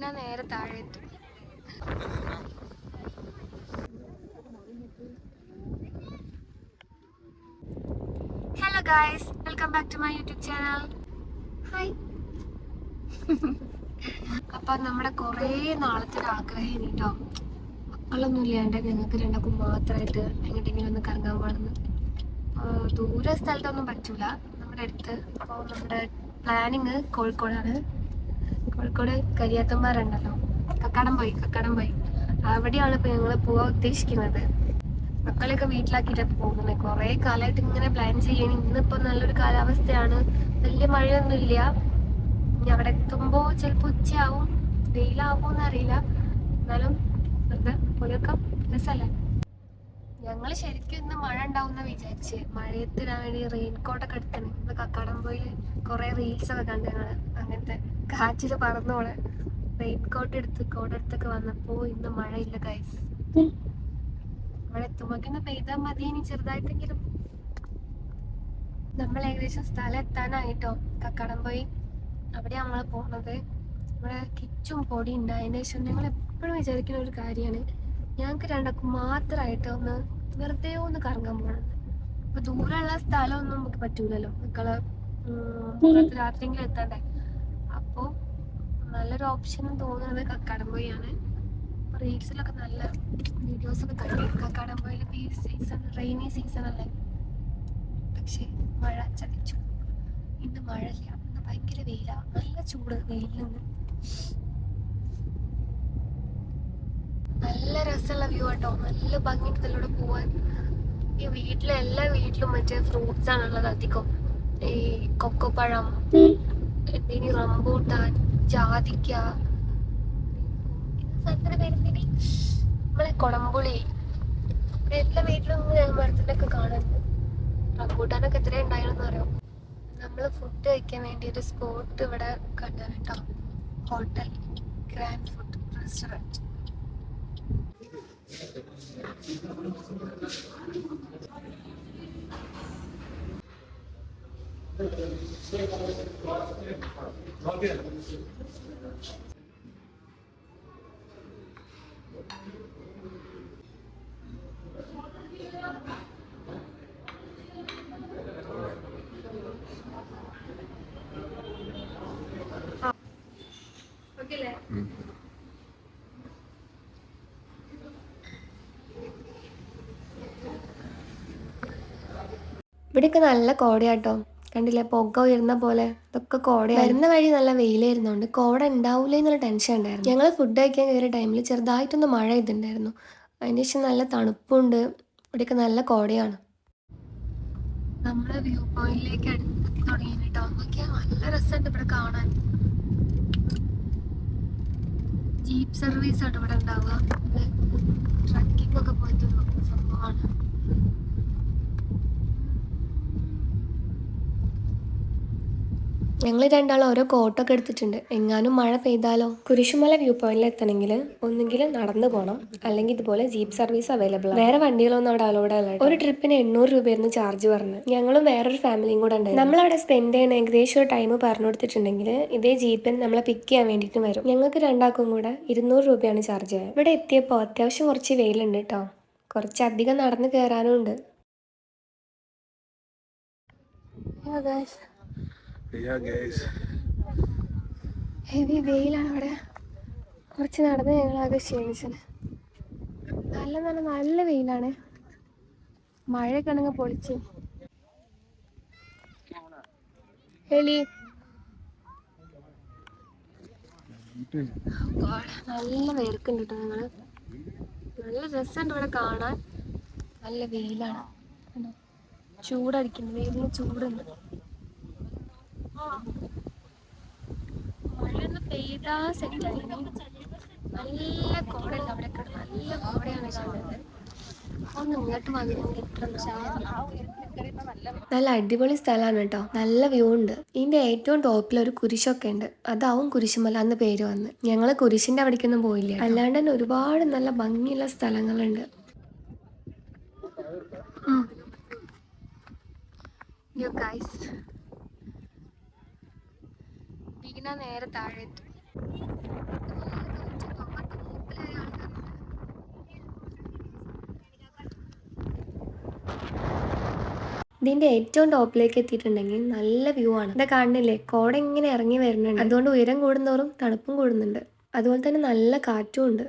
വീണ നേരെ താഴെ എത്തും hello guys welcome back to my YouTube channel hi അപ്പൊ നമ്മുടെ കൊറേ നാളത്തെ ഒരു ആഗ്രഹം കേട്ടോ മക്കളൊന്നും ഇല്ലാണ്ട് ഞങ്ങൾക്ക് രണ്ടാക്കും മാത്രമായിട്ട് എങ്ങോട്ടെങ്കിലും ഒന്ന് കറങ്ങാൻ പാടുന്നു ദൂര സ്ഥലത്തൊന്നും പറ്റൂല. നമ്മുടെ അടുത്ത്. അപ്പോൾ നമ്മുടെ പ്ലാനിങ് കോഴിക്കോടാണ്. കോഴിക്കോട് കരിയാത്തന്മാരുണ്ടല്ലോ കക്കാടം പോയി കക്കാടം പോയി. അവിടെയാണ് ഇപ്പൊ ഞങ്ങൾ പോവാൻ ഉദ്ദേശിക്കുന്നത്. മക്കളെയൊക്കെ വീട്ടിലാക്കിയിട്ട് പോകുന്നത് കുറേ കാലമായിട്ട് ഇങ്ങനെ പ്ലാൻ ചെയ്യണം. ഇന്നിപ്പോ നല്ലൊരു കാലാവസ്ഥയാണ്. വലിയ മഴയൊന്നും ഇല്ല ഇനി അവിടെ എത്തുമ്പോ ചിലപ്പോ ഉച്ചയാവും. വെയിലാവുമോ അറിയില്ല. എന്നാലും വെറുതെ പോയൊക്കെ. രസമല്ലേ ഞങ്ങൾ ശരിക്കും ഇന്ന് മഴ ഉണ്ടാവുന്ന വിചാരിച്ച്. മഴയത്തിനാ വേണ്ടി റെയിൻ കോട്ടൊക്കെ ഇന്ന് കക്കാടം പോയി കുറെ റീൽസ് ഒക്കെ കണ്ടു ഞങ്ങൾ. അങ്ങനത്തെ കാറ്റിൽ പറന്നോളെ. റെയിൻ കോട്ട് എടുത്ത് കോടെടുത്തൊക്കെ വന്നപ്പോ ഇന്ന് മഴയില്ല ഗൈസ് മഴ എത്തുമ്പോഴേക്കൊന്ന് പെയ്താൽ മതി ഇനി ചെറുതായിട്ടെങ്കിലും. നമ്മൾ ഏകദേശം സ്ഥലം എത്താനായിട്ടോ? കക്കടം പോയി. അവിടെ നമ്മൾ പോണത്. ഇവിടെ കിച്ചും പൊടി ഉണ്ട്. അതിന്റെ ശേഷം ഞങ്ങൾ എപ്പോഴും വിചാരിക്കുന്ന ഒരു കാര്യമാണ്. ഞങ്ങൾക്ക് രണ്ടാക്കും മാത്രമായിട്ട് ഒന്ന് വെറുതെ ഒന്ന് കറങ്ങാൻ പോകണം ഇപ്പൊ ദൂരമുള്ള സ്ഥലമൊന്നും നമുക്ക് പറ്റൂലല്ലോ. മക്കൾ രാത്രിയെങ്കിലും എത്തണ്ടേ? അപ്പോൾ നല്ലൊരു ഓപ്ഷൻ തോന്നുന്നത് കക്കാടംപോയാണ് റീൽസിലൊക്കെ നല്ല വീഡിയോസ് ഒക്കെ കണ്ടു. കക്കാടംപോയിൽ ഈ സീസൺ റെയിനി സീസൺ അല്ലേ? പക്ഷെ മഴ ചതിച്ചു. ഇന്ന് മഴയില്ല. ഇന്ന് ഭയങ്കര വെയിലാണ് നല്ല ചൂട് വെയിലിൽ നല്ല രസമുള്ള വ്യൂ ആട്ടോ. നല്ല ഭംഗി ഇതിലൂടെ പോവാൻ. ഈ വീട്ടിലെ എല്ലാ വീട്ടിലും മറ്റേ ഫ്രൂട്ട്സ് ആണുള്ളത് അധികം. ഈ കൊക്കോപ്പഴം പിന്നെ റംബൂട്ടാൻ ജാതിക്ക സ്ഥലത്തിന്റെ പേരെന്തിനി? നമ്മളെ കൊടംപുളി. എല്ലാ വീട്ടിലും മരത്തിന്റെ മരത്തിലൊക്കെ കാണുന്നുണ്ട്. റംബൂട്ടാനൊക്കെ എത്ര ഉണ്ടായിരുന്നു അറിയാം? നമ്മൾ ഫുഡ് കഴിക്കാൻ വേണ്ടി ഒരു സ്പോട്ട് ഇവിടെ കണ്ടു കേട്ടോ hotel grand food restaurant Thank അല്ലേ ഇവിടെയൊക്കെ നല്ല കോടയാട്ടോ. കണ്ടില്ലേ? പുക ഉയർന്ന പോലെ ഇതൊക്കെ കോട വരുന്ന വഴി നല്ല വെയിലായിരുന്നോണ്ട് കോട ഉണ്ടാവൂലേ എന്നുള്ള ടെൻഷൻ ഉണ്ടായിരുന്നു. ഞങ്ങൾ ഫുഡ് കഴിക്കാൻ കയറിയ ടൈമിൽ ചെറുതായിട്ടൊന്ന് മഴ ചെയ്തിട്ടുണ്ടായിരുന്നു അതിന് ശേഷം നല്ല തണുപ്പുണ്ട്. ഇവിടെയൊക്കെ നല്ല കോടയാണ്. നമ്മൾ വ്യൂ പോയിന്റിലേക്ക് അടുത്തെത്തി തുടങ്ങിട്ടോ നോക്കിയാൽ നല്ല രസമുണ്ട് ഇവിടെ കാണാൻ. ജീപ്പ് സർവീസ് ആണ് ഇവിടെ ഉണ്ടാവുക. ട്രക്കിംഗ് ഒക്കെ പോയിട്ട് സംഭവമാണ്. ഞങ്ങൾ രണ്ടാളും ഓരോ കോട്ടൊക്കെ എടുത്തിട്ടുണ്ട്. എങ്ങാനും മഴ പെയ്താലോ? കുരിശുമല വ്യൂ പോയിന്റിൽ എത്തണമെങ്കിൽ ഒന്നുകിൽ നടന്നു പോകണം അല്ലെങ്കിൽ ഇതുപോലെ ജീപ്പ് സർവീസ് അവൈലബിൾ വേറെ വണ്ടികളൊന്നും അവിടെ അലോഡ് അല്ല ഒരു ട്രിപ്പിന് എണ്ണൂറ് രൂപയായിരുന്നു ചാർജ് പറഞ്ഞു. ഞങ്ങളും വേറൊരു ഫാമിലിയും കൂടെ ഉണ്ടായിരുന്നു. നമ്മളവിടെ സ്പെൻഡ് ചെയ്യണ ഏകദേശം ഒരു ടൈം പറഞ്ഞു കൊടുത്തിട്ടുണ്ടെങ്കിൽ ഇതേ ജീപ്പിൽ നമ്മളെ പിക്ക് ചെയ്യാൻ വേണ്ടിയിട്ട് വരും. ഞങ്ങൾക്ക് രണ്ടാൾക്കും കൂടെ ഇരുന്നൂറ് രൂപയാണ് ചാർജ് ഇവിടെ എത്തിയപ്പോൾ അത്യാവശ്യം കുറച്ച് വെയിലുണ്ട് കേട്ടോ. കുറച്ചധികം നടന്ന് കയറാനും ഉണ്ട്. Guys. ഹെവി വെയിലാണ് അവിടെ. കുറച്ച് നടന്ന് ഞങ്ങളാകെ ക്ഷീണിച്ചത്. നല്ല നല്ല നല്ല വെയിലാണ്. മഴയൊക്കെ ആണെങ്കിൽ പൊളിച്ച്. ഹെലി God, നല്ല വേർക്കുണ്ട് കേട്ടോ ഞങ്ങൾ. നല്ല രസമുണ്ട് ഇവിടെ കാണാൻ. നല്ല വെയിലാണ്? ചൂടടിക്കുന്നു. വെയിലിന് ചൂടുണ്ട്. മഴയൊന്ന് പെയ്താ സെറ്റായി നല്ല കോടയല്ല അവിടെ കിടന്ന്. നല്ല കോടയാണ് കാണുന്നത്. ഒന്ന് ഇങ്ങോട്ട് ഇത്ര നല്ല അടിപൊളി സ്ഥലമാണ് കേട്ടോ. നല്ല വ്യൂ ഉണ്ട്. ഇതിന്റെ ഏറ്റവും ടോപ്പിൽ ഒരു കുരിശൊക്കെ ഉണ്ട്. അതാവും കുരിശുമല എന്ന് പേര് വന്ന്. ഞങ്ങൾ കുരിശിന്റെ അവിടേക്കൊന്നും പോയില്ല അല്ലാണ്ട് തന്നെ ഒരുപാട് നല്ല ഭംഗിയുള്ള സ്ഥലങ്ങളുണ്ട്. ഗൈസ് ഇരിക്കുന്ന നേരെ താഴെ എത്തും ഇതിന്റെ ഏറ്റവും ടോപ്പിലേക്ക് എത്തിയിട്ടുണ്ടെങ്കിൽ നല്ല വ്യൂ ആണ്. ഇത് കാണുന്നില്ലേ? കോട ഇങ്ങനെ ഇറങ്ങി വരുന്നുണ്ട്. അതുകൊണ്ട് ഉയരം കൂടുന്നോറും തണുപ്പും കൂടുന്നുണ്ട്. അതുപോലെ തന്നെ നല്ല കാറ്റും ഉണ്ട്.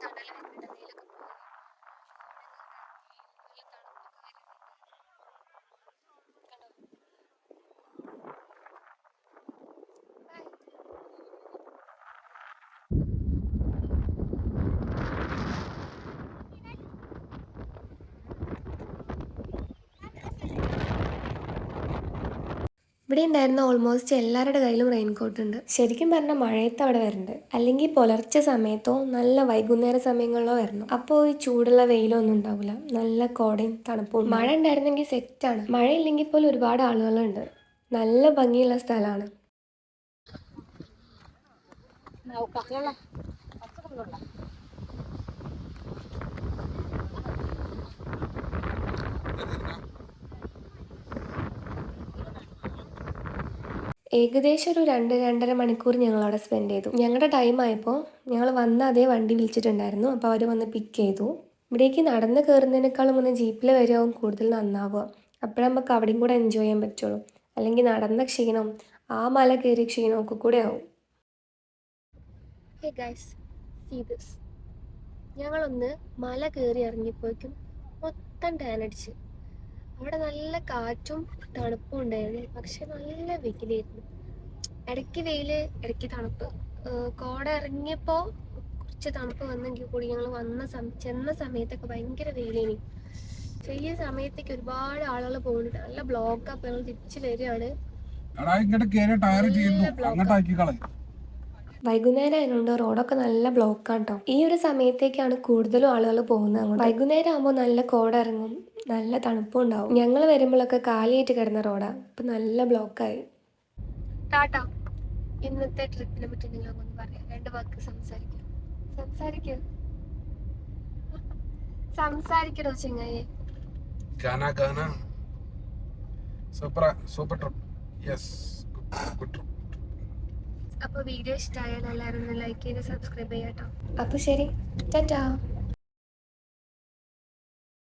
tabla ഇവിടെ ഉണ്ടായിരുന്ന ഓൾമോസ്റ്റ് എല്ലാവരുടെ കയ്യിലും റെയിൻകോട്ട് ഉണ്ട്. ശരിക്കും പറഞ്ഞാൽ മഴയത്ത് അവിടെ വരുന്നുണ്ട് അല്ലെങ്കിൽ പുലർച്ചെ സമയത്തോ നല്ല വൈകുന്നേര സമയങ്ങളിലോ വരണം. അപ്പോൾ ഈ ചൂടുള്ള വെയിലോ ഒന്നും ഉണ്ടാവില്ല നല്ല കോടയും തണുപ്പും മഴ ഉണ്ടായിരുന്നെങ്കിൽ സെറ്റാണ് മഴ ഇല്ലെങ്കിൽ പോലും ഒരുപാട് ആളുകളുണ്ട്. നല്ല ഭംഗിയുള്ള സ്ഥലമാണ് ഏകദേശം ഒരു രണ്ട് രണ്ടര മണിക്കൂർ ഞങ്ങൾ അവിടെ സ്പെൻഡ് ചെയ്തു. ഞങ്ങളുടെ ടൈം ആയപ്പോൾ ഞങ്ങൾ വന്ന അതേ വണ്ടി വിളിച്ചിട്ടുണ്ടായിരുന്നു. അപ്പോൾ അവർ വന്ന് പിക്ക് ചെയ്തു. ഇവിടേക്ക് നടന്ന് കയറുന്നതിനേക്കാളും മുന്നേ ജീപ്പിൽ വരികയാവും കൂടുതൽ നന്നാവുക. അപ്പോഴേ നമുക്ക് അവിടെയും കൂടെ എൻജോയ് ചെയ്യാൻ പറ്റുള്ളൂ. അല്ലെങ്കിൽ നടന്ന ക്ഷീണം ആ മല കയറിയ ക്ഷീണം ഒക്കെ കൂടെ ആവും. ഹേ ഗൈസ് സീ ഞങ്ങളൊന്ന് മല കയറി ഇറങ്ങിയപ്പോഴേക്കും മൊത്തം ടാൻ അവിടെ നല്ല കാറ്റും തണുപ്പും ഉണ്ടായിരുന്നു. പക്ഷെ നല്ല വെയിലായിരുന്നു. ഇടയ്ക്ക് വെയിൽ ഇടയ്ക്ക് തണുപ്പ്. കോട ഇറങ്ങിയപ്പോൾ കുറച്ച് തണുപ്പ് വന്നെങ്കിൽ കൂടി ഞങ്ങൾ വന്ന സമയത്ത് ചെന്ന സമയത്തൊക്കെ ഭയങ്കര വെയിലേനി. ചെറിയ സമയത്തേക്ക് ഒരുപാട് ആളുകൾ പോകുന്നുണ്ട് നല്ല ബ്ലോക്ക് അപ്പോൾ ഞങ്ങൾ തിരിച്ച് വരികയാണ്. വൈകുന്നേരം ആയതുകൊണ്ട് റോഡൊക്കെ നല്ല ബ്ലോക്കാണ് കേട്ടോ ഈ ഒരു സമയത്തേക്കാണ് കൂടുതലും ആളുകൾ പോകുന്നത് വൈകുന്നേരം ആകുമ്പോൾ നല്ല കോട ഇറങ്ങും. നല്ല തണുപ്പും ഉണ്ടാവും ഞങ്ങൾ വരുമ്പോഴൊക്കെ കാലിയായിട്ട് കിടന്ന റോഡാ ഇപ്പൊ നല്ല ബ്ലോക്കായി ടാട്ടാ ഇന്നത്തെ ട്രിപ്പിനെ പറ്റി നിങ്ങൾ ഒന്ന് പറയാം. രണ്ട് വാക്ക് സംസാരിക്കും. സംസാരിക്കൂ. സംസാരിക്കണോ ചെങ്ങായി. ഗാന ഗാന. Super super trip yes good trip അപ്പോൾ വീഡിയോ ഇഷ്ടമായാൽ എല്ലാവരും ഒന്ന് ലൈക്ക് ചെയ്ത് സബ്സ്ക്രൈബ് ചെയ്യാം കേട്ടോ അപ്പോൾ ശരി. ടാറ്റാ.